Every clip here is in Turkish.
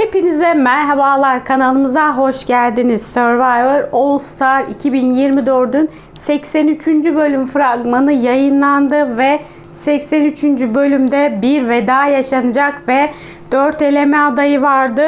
Hepinize merhabalar kanalımıza hoş geldiniz. Survivor All Star 2024'ün 83. bölüm fragmanı yayınlandı ve 83. bölümde bir veda yaşanacak ve 4 eleme adayı vardı.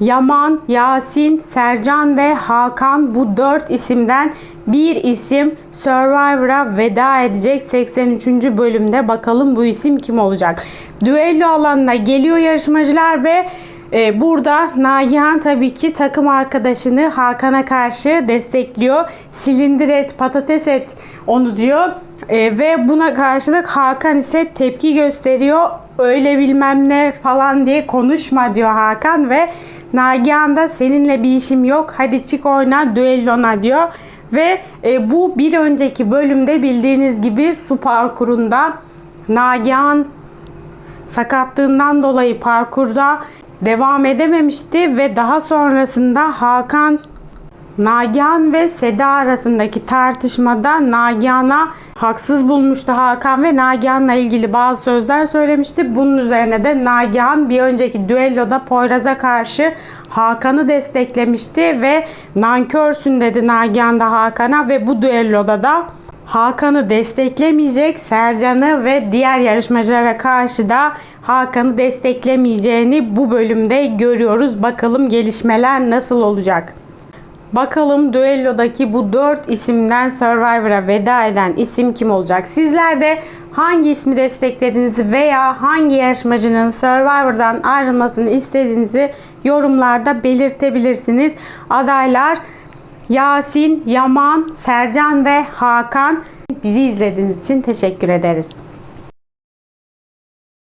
Yaman, Yasin, Sercan ve Hakan bu 4 isimden bir isim Survivor'a veda edecek 83. bölümde. Bakalım bu isim kim olacak? Düello alanına geliyor yarışmacılar ve ee, burada Nagihan tabii ki takım arkadaşını Hakan'a karşı destekliyor. Silindir et, patates et onu diyor. Ee, ve buna karşılık Hakan ise tepki gösteriyor. Öyle bilmem ne falan diye konuşma diyor Hakan ve Nagihan da seninle bir işim yok hadi çık oyna düellona diyor. Ve e, bu bir önceki bölümde bildiğiniz gibi su parkurunda Nagihan sakatlığından dolayı parkurda devam edememişti ve daha sonrasında Hakan Nagihan ve Seda arasındaki tartışmada Nagihan'a haksız bulmuştu Hakan ve Nagihan'la ilgili bazı sözler söylemişti. Bunun üzerine de Nagihan bir önceki düelloda Poyraz'a karşı Hakan'ı desteklemişti ve nankörsün dedi Nagihan da Hakan'a ve bu düelloda da Hakan'ı desteklemeyecek, Sercan'ı ve diğer yarışmacılara karşı da Hakan'ı desteklemeyeceğini bu bölümde görüyoruz. Bakalım gelişmeler nasıl olacak? Bakalım düellodaki bu 4 isimden Survivor'a veda eden isim kim olacak? Sizler de hangi ismi desteklediğinizi veya hangi yarışmacının Survivor'dan ayrılmasını istediğinizi yorumlarda belirtebilirsiniz. Adaylar Yasin, Yaman, Sercan ve Hakan bizi izlediğiniz için teşekkür ederiz.